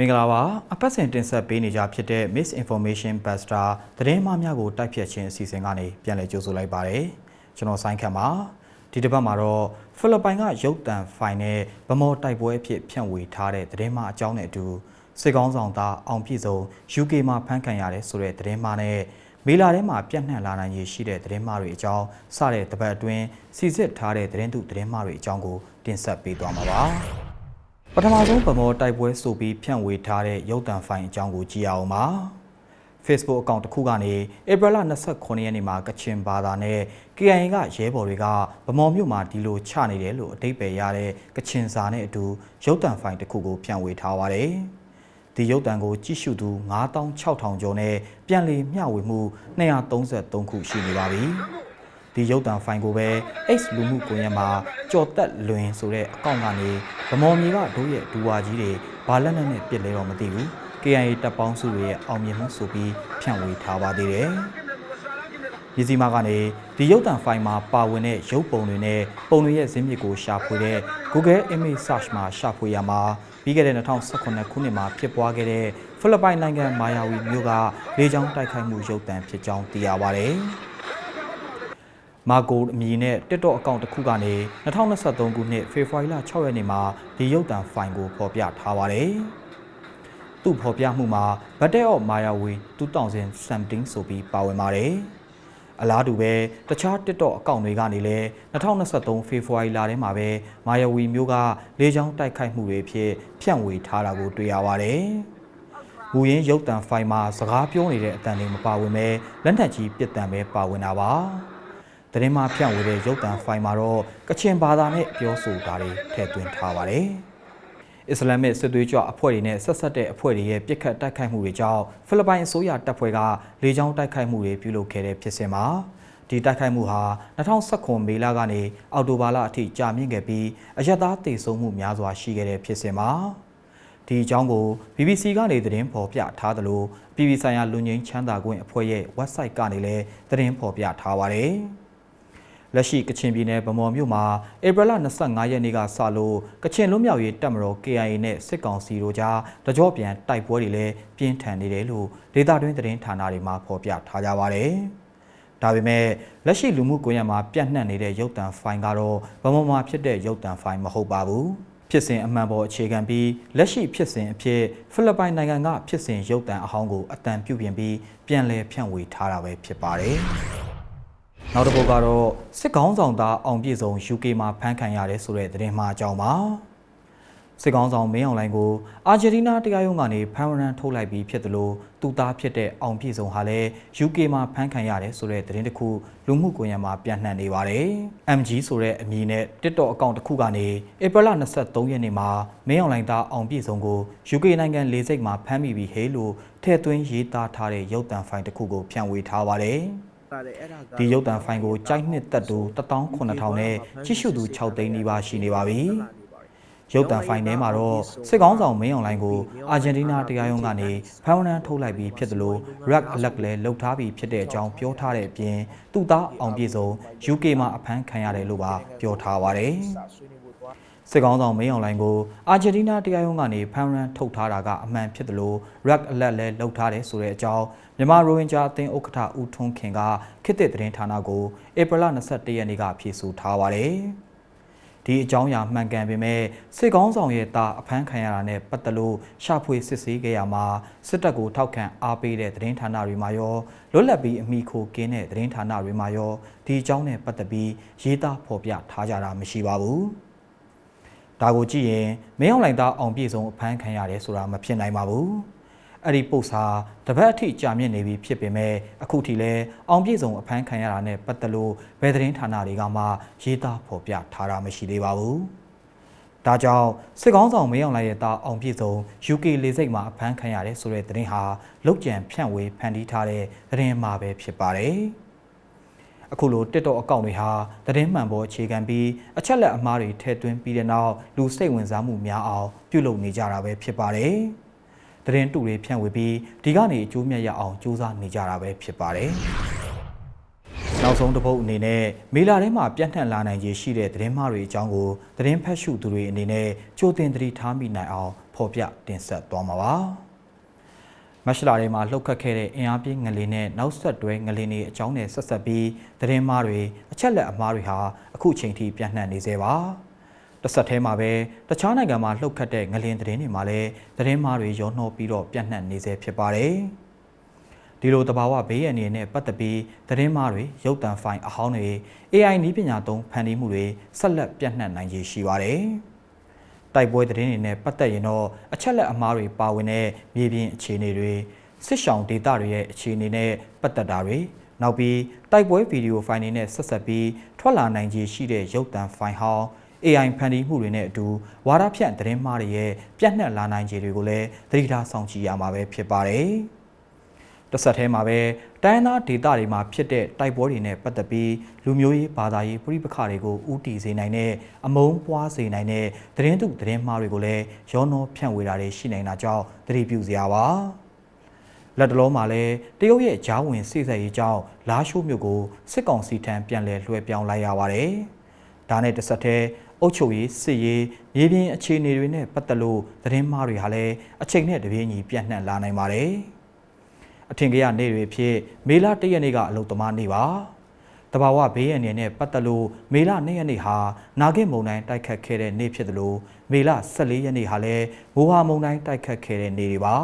မင်္ဂလာပါအပတ်စဉ်တင်ဆက်ပေးနေကြဖြစ်တဲ့ Misinformation Buster သတင်းမှားများကိုတိုက်ဖြတ်ခြင်းအစီအစဉ်ကနေပြန်လည်ကြိုဆိုလိုက်ပါတယ်ကျွန်တော်ဆိုင်းခန့်ပါဒီတစ်ပတ်မှာတော့ဖိလစ်ပိုင်ကရုပ်တံဖိုင်နဲ့ဗမော်တိုက်ပွဲအဖြစ်ဖြန့်ဝေထားတဲ့သတင်းမှားအကြောင်းနဲ့အတူစစ်ကောင်းဆောင်သားအောင်ပြည့်စုံ UK မှာဖမ်းခံရတယ်ဆိုတဲ့သတင်းမှားနဲ့မေလာထဲမှာပြန့်နှံ့လာနိုင်ရရှိတဲ့သတင်းမှားတွေအကြောင်းစတဲ့တပတ်အတွင်းစီစစ်ထားတဲ့သတင်းတုသတင်းမှားတွေအကြောင်းကိုတင်ဆက်ပေးသွားမှာပါ ပထမဆုံးဗမောတိုက်ပွဲဆိုပြီးဖြန့်ဝေထားတဲ့ရုပ်တံဖိုင်အကြောင်းကိုကြည့်ရအောင်ပါ Facebook အကောင့်တစ်ခုကနေဧပြီလ29ရက်နေ့မှာကချင်ဘာသာနဲ့ KIA ကရဲဘော်တွေကဗမော်မြို့မှာဒီလိုချနေတယ်လို့အတိတ်ပဲရတဲ့ကချင်စာနဲ့အတူရုပ်တံဖိုင်တစ်ခုကိုဖြန့်ဝေထားပါတယ်ဒီရုပ်တံကိုကြည့်ရှုသူ9600ကျော်နဲ့ပြန်လည်မျှဝေမှု233ခုရှိနေပါပြီ ဒီရုပ်တံဖိုင်ကိုပဲ X လူမှုကွန်ရက်မှာကြော်တက်လွင်ဆိုတဲ့အကောင့်ကနေဗမော်မြေကတို့ရဲ့ဒူဝါကြီးတွေဘာလက်နဲ့နဲ့ပြစ်လဲတော့မသိဘူး KIA တပ်ပေါင်းစုတွေရဲ့အောင်မြင်မှုဆိုပြီးဖြန့်ဝေထားပါသေးတယ်။ရည်စီမာကနေဒီရုပ်တံဖိုင်မှာပါဝင်တဲ့ရုပ်ပုံတွေနဲ့ပုံတွေရဲ့ဇင်းမြစ်ကိုရှာဖွေတဲ့ Google Image Search မှာရှာဖွေရမှာပြီးခဲ့တဲ့2018ခုနှစ်မှာဖြစ်ပွားခဲ့တဲ့ဖိလစ်ပိုင်နိုင်ငံမာယာဝီမြို့ကလေကြောင်းတိုက်ခိုက်မှုရုပ်တံဖြစ်ကြောင်းသိရပါတယ်။ မာကိုအမည်နဲ့ TikTok အကောင့်တစ်ခုကနေ2023ခုနှစ်ဖေဖော်ဝါရီလ6ရက်နေ့မှာဒီရုပ်တံဖိုင်ကိုဖော်ပြထားပါတယ်။သူ့ဖော်ပြမှုမှာ Battle of Mayawi 2000 something ဆိုပြီးပါဝင်ပါတယ်။အလားတူပဲတခြား TikTok အကောင့်တွေကနေလည်း2023ဖေဖော်ဝါရီလထဲမှာပဲ Mayawi မျိုးကလေကြောင်းတိုက်ခိုက်မှုတွေဖြစ်ဖြန့်ဝေထားတာကိုတွေ့ရပါတယ်။မူရင်းရုပ်တံဖိုင်မှာစကားပြောနေတဲ့အတန်တွေမပါဝင်ပဲလက်နက်ကြီးပြစ်တံပဲပါဝင်တာပါ။ သတင်းမှာဖြန့်ဝေတဲ့ရုပ်တံဖိုင်မှာတော့ကချင်ဘာသာနဲ့ပြောဆိုတာတွေထည့်သွင်းထားပါတယ်။အစ္စလာမစ်စစ်သွေးကြွအဖွဲ့တွေနဲ့ဆက်ဆက်တဲ့အဖွဲ့တွေရဲ့ပြစ်ခတ်တိုက်ခိုက်မှုတွေကြောင့်ဖိလစ်ပိုင်အစိုးရတပ်ဖွဲ့ကလေကြောင်းတိုက်ခိုက်မှုတွေပြုလုပ်ခဲ့တဲ့ဖြစ်စဉ်မှာဒီတိုက်ခိုက်မှုဟာ2019မေလကနေအောက်တိုဘာလအထိကြာမြင့်ခဲ့ပြီးအရက်သားတေဆုံးမှုများစွာရှိခဲ့တဲ့ဖြစ်စဉ်မှာဒီအကြောင်းကို BBC ကနေသတင်းဖော်ပြထားသလိုပြည်ပဆိုင်ရာလူငင်းချမ်းသာခွင့်အဖွဲ့ရဲ့ website ကနေလည်းသတင်းဖော်ပြထားပါတယ်။ လက်ရှိကချင်ပြည်နယ်ဗမော်မြို့မှာဧပြီလ25ရက်နေ့ကစလို့ကချင်လွတ်မြောက်ရေးတပ်မတော် KIA နဲ့စစ်ကောင်စီတို့ကြားတကြော့ပြန်တိုက်ပွဲတွေလည်းပြင်းထန်နေတယ်လို့ဒေသတွင်းသတင်းဌာနတွေမှာဖော်ပြထားကြပါတယ်။ဒါပေမဲ့လက်ရှိလူမှုကွန်ရက်မှာပြန့်နှံ့နေတဲ့ရုပ်တံဖိုင်ကတော့ဗမော်မှာဖြစ်တဲ့ရုပ်တံဖိုင်မဟုတ်ပါဘူး။ဖြစ်စဉ်အမှန်ပေါ်အခြေခံပြီးလက်ရှိဖြစ်စဉ်အဖြစ်ဖိလစ်ပိုင်နိုင်ငံကဖြစ်စဉ်ရုပ်တံအဟောင်းကိုအတန်ပြုပြင်ပြီးပြန်လည်ဖြန့်ဝေထားတာပဲဖြစ်ပါတယ်။ နောက်တစ်ပုဒ်ကတော့စစ်ကောင်းဆောင်သားအောင်ပြည့်စုံ UK မှာဖမ်းခံရတယ်ဆိုတဲ့သတင်းမှားအကြောင်းပါစစ်ကောင်းဆောင်မင်းအောင်လိုင်ကိုအာဂျင်တီးနားတရားရုံးကနေဖမ်းဝရမ်းထုတ်လိုက်ပြီးဖြစ်တယ်လို့သူသားဖြစ်တဲ့အောင်ပြည့်စုံဟာလည်း UK မှာဖမ်းခံရတယ်ဆိုတဲ့သတင်းတစ်ခုလူမှုကွန်ရက်မှာပြန့်နှံ့နေပါတယ်။ MG ဆိုတဲ့အမည်နဲ့ TikTok အကောင့်တစ်ခုကနေဧပြီလ23ရက်နေ့မှာမင်းအောင်လိုင်သားအောင်ပြည့်စုံကို UK နိုင်ငံလေဆိပ်မှာဖမ်းမိပြီးဟေးလို့ထည့်သွင်းရေးသားထားတဲ့ရုပ်သံဖိုင်တစ်ခုကိုဖြန့်ဝေထားပါတယ်။ ဒီရုပ်တံဖိုင်ကိုကြိုက်နှစ်သက်သူ18000နဲ့ကြည့်ရှုသူ6သိန်းနီးပါးရှိနေပါပြီ။ရုပ်တံဖိုင်ထဲမှာတော့စစ်ကောင်းဆောင်မင်းအောင်လိုင်ကိုအာဂျင်တီးနားတရားရုံးကနေဖမ်းဝရမ်းထုတ်လိုက်ပြီးဖြစ်သလို Rack Alert လည်းလှုပ်ထားပြီးဖြစ်တဲ့အကြောင်းပြောထားတဲ့အပြင်သူ့သားအောင်ပြည့်စုံ UK မှာအဖမ်းခံရတယ်လို့ပါပြောထားပါတယ်။ စစ်ကောင်းဆောင်မင်းအောင်လိုင်ကိုအာဂျင်တီးနားတရားရုံးကနေဖမ်းရန်ထုတ်ထားတာကအမှန်ဖြစ်တယ်လို့ Rack Alert လည်းလှုပ်ထားတယ်ဆိုတဲ့အကြောင်းမြန်မာရိုဟင်ဂျာအသင်းဥက္ကဋ္ဌဦးထွန်းခင်ကခေတ်သစ်သတင်းဌာနကိုဧပြီလ21ရက်နေ့ကဖြေဆိုထားပါတယ်။ဒီအကြောင်းအရာမှန်ကန်ပေမဲ့စစ်ကောင်းဆောင်ရဲ့တာအဖမ်းခံရတာနဲ့ပတ်သက်လို့ရှာဖွေစစ်ဆေးခဲ့ရမှာစစ်တပ်ကိုထောက်ခံအားပေးတဲ့သတင်းဌာနတွေမှာရောလွတ်လပ်ပြီးအမိခိုကင်းတဲ့သတင်းဌာနတွေမှာရောဒီအကြောင်းနဲ့ပတ်သက်ပြီးရေးသားဖော်ပြထားကြတာမရှိပါဘူး။ ဒါကိုကြည့်ရင်မင်းအောင်လိုင်သားအောင်ပြည့်စုံအဖမ်းခံရတယ်ဆိုတာမဖြစ်နိုင်ပါဘူး။အဲ့ဒီပို့စာတပတ်အထိကြာမြင့်နေပြီဖြစ်ပေမဲ့အခုထိလဲအောင်ပြည့်စုံအဖမ်းခံရတာနဲ့ပတ်သက်လို့ဘယ်သတင်းဌာနတွေကမှရေးသားဖော်ပြထားတာမရှိသေးပါဘူး။ဒါကြောင့်စစ်ကောင်းဆောင်မင်းအောင်လှိုင်ရဲ့သားအောင်ပြည့်စုံ UK လေဆိပ်မှာအဖမ်းခံရတယ်ဆိုတဲ့သတင်းဟာလောက်ကျန်ဖြန့်ဝေဖန်တီးထားတဲ့သတင်းမှာပဲဖြစ်ပါတယ်။ အခုလို TikTok အကောင့်တွေဟာသတင်းမှန်ပေါ်အခြေခံပြီးအချက်လက်အမှားတွေထည့်သွင်းပြီးတဲ့နောက်လူစိတ်ဝင်စားမှုများအောင်ပြုလုပ်နေကြတာပဲဖြစ်ပါတယ်။သတင်းတူတွေဖြန့်ဝေပြီးဒီကနေအကျိုးမြတ်ရအောင်စူးစမ်းနေကြတာပဲဖြစ်ပါတယ်။နောက်ဆုံးတစ်ပုတ်အနေနဲ့မေလာထဲမှာပြန့်နှံ့လာနိုင်ခြေရှိတဲ့သတင်းမှားတွေအကြောင်းကိုသတင်းဖတ်ရှုသူတွေအနေနဲ့ကြိုတင်သတိထားမိနိုင်အောင်ဖော်ဖော်ပြတင်ဆက်သွားမှာပါ မက်ရှလာတွေမှာလှုပ်ခတ်ခဲ့တဲ့အင်အားပြင်းငလင်နဲ့နောက်ဆက်တွဲငလင်တွေအကြောင်းနဲ့ဆက်ဆက်ပြီးသတင်းမှားတွေအချက်လက်အမှားတွေဟာအခုချိန်ထိပြန့်နှံ့နေသေးပါတစ်ဆက်တည်းမှာပဲတခြားနိုင်ငံမှာလှုပ်ခတ်တဲ့ငလင်သတင်းတွေမှာလည်းသတင်းမှားတွေရောနှောပြီးတော့ပြန့်နှံ့နေစေဖြစ်ပါတယ်ဒီလိုတဘာဝဘေးရန်တွေနဲ့ပတ်သက်ပြီးသတင်းမှားတွေရုပ်တံဖိုင်အဟောင်းတွေ AI နည်းပညာသုံးဖန်တီးမှုတွေဆက်လက်ပြန့်နှံ့နိုင်ခြေရှိပါတယ် တိုက်ပွဲသတင်းတွေနဲ့ပတ်သက်ရင်တော့အချက်လက်အမှားတွေပါဝင်တဲ့မြေပြင်အခြေအနေတွေစစ်ဆောင်ဒေတာတွေရဲ့အခြေအနေနဲ့ပတ်သက်တာတွေနောက်ပြီးတိုက်ပွဲဗီဒီယိုဖိုင်တွေနဲ့ဆက်ဆက်ပြီးထွက်လာနိုင်ခြေရှိတဲ့ရုပ်တံဖိုင်ဟောင်း AI ဖန်တီးမှုတွေနဲ့အတူဝါဒဖြန့်သတင်းမှားတွေရဲ့ပြန့်နှံ့လာနိုင်ခြေတွေကိုလည်းသတိထားဆောင်ကြည့်ရမှာပဲဖြစ်ပါတယ်။ တစ်ဆက်တည်းမှာပဲတိုင်းသားဒေသတွေမှာဖြစ်တဲ့တိုက်ပွဲတွေနဲ့ပတ်သက်ပြီးလူမျိုးရေးဘာသာရေးပြည်ပခါတွေကိုဥတီစေနိုင်တဲ့အမုန်းပွားစေနိုင်တဲ့သတင်းသူသတင်းမှားတွေကိုလည်းရောနှောဖြန့်ဝေတာတွေရှိနိုင်တာကြောင့်သတိပြုစရာပါ။လက်တလုံးမှာလည်းတရုတ်ရဲ့ဂျားဝင်စိတ်ဆက်ရေးကြောင့်လာရှိုးမြို့ကိုစစ်ကောင်စီထံပြန်လည်လွှဲပြောင်းလိုက်ရပါတယ်။ဒါနဲ့တစ်ဆက်တည်းအုပ်ချုပ်ရေးစစ်ရေးမြေပြင်အခြေအနေတွေနဲ့ပတ်သက်လို့သတင်းမှားတွေဟာလည်းအချိန်နဲ့တပြေးညီပြန့်နှံ့လာနိုင်ပါတယ်။ အထင်ကြီးရနေ့တွေဖြစ်မေလ၁ရက်နေ့ကအလုတ်သမားနေ့ပါ။တဘာဝဘေးရန်နေနဲ့ပတ်သက်လို့မေလ၂ရက်နေ့ဟာနာဂစ်မုံတိုင်းတိုက်ခတ်ခဲ့တဲ့နေ့ဖြစ်တယ်လို့မေလ14ရက်နေ့ဟာလည်းမိုးဟာမုံတိုင်းတိုက်ခတ်ခဲ့တဲ့နေ့တွေပါ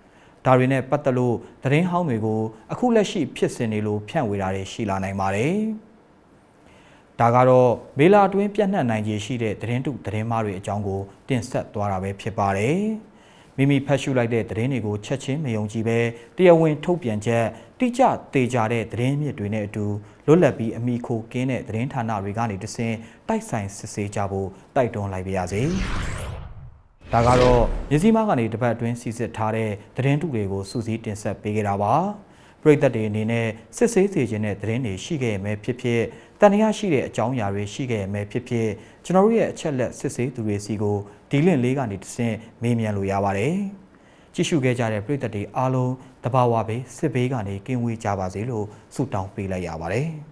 ။ဒါတွေနဲ့ပတ်သက်လို့သတင်းဟောင်းတွေကိုအခုလက်ရှိဖြစ်စဉ်တွေလိုဖြန့်ဝေတာတွေရှိလာနိုင်ပါတယ်။ဒါကတော့မေလာအတွင်းပြန့်နှံ့နိုင်ခြေရှိတဲ့သတင်းတုသတင်းမှားတွေအကြောင်းကိုတင်ဆက်သွားတာပဲဖြစ်ပါတယ်။ မိမိဖတ်ရှုလိုက်တဲ့သတင်းတွေကိုချက်ချင်းမယုံကြည်ပဲတရားဝင်ထုတ်ပြန်ချက်တိကျသေချာတဲ့သတင်းမြစ်တွေနဲ့အတူလွတ်လပ်ပြီးအမိခိုကင်းတဲ့သတင်းဌာနတွေကနေတဆင့်တိုက်ဆိုင်စစ်ဆေးကြဖို့တိုက်တွန်းလိုက်ပါရစေ။ဒါကတော့ရစီမကနေတပတ်အတွင်းစီစစ်ထားတဲ့သတင်းတုတွေကိုစူးစီးတင်ဆက်ပေးကြတာပါ။ ပြည်သက်တွေအနေနဲ့စစ်ဆေးစေခြင်းတဲ့သတင်းတွေရှိခဲ့ရမယ်ဖြစ်ဖြစ်တန်တရားရှိတဲ့အကြောင်းအရာတွေရှိခဲ့ရမယ်ဖြစ်ဖြစ်ကျွန်တော်တို့ရဲ့အချက်လက်စစ်ဆေးသူတွေစီကိုဒီလင့်လေးကနေတဆင့်မေးမြန်းလို့ရပါတယ်။ကြည့်ရှုခဲ့ကြတဲ့ပြည်သက်တွေအားလုံးတဘာဝပဲစစ်ဘေးကနေကင်းဝေးကြပါစေလို့ဆုတောင်းပေးလိုက်ရပါတယ်။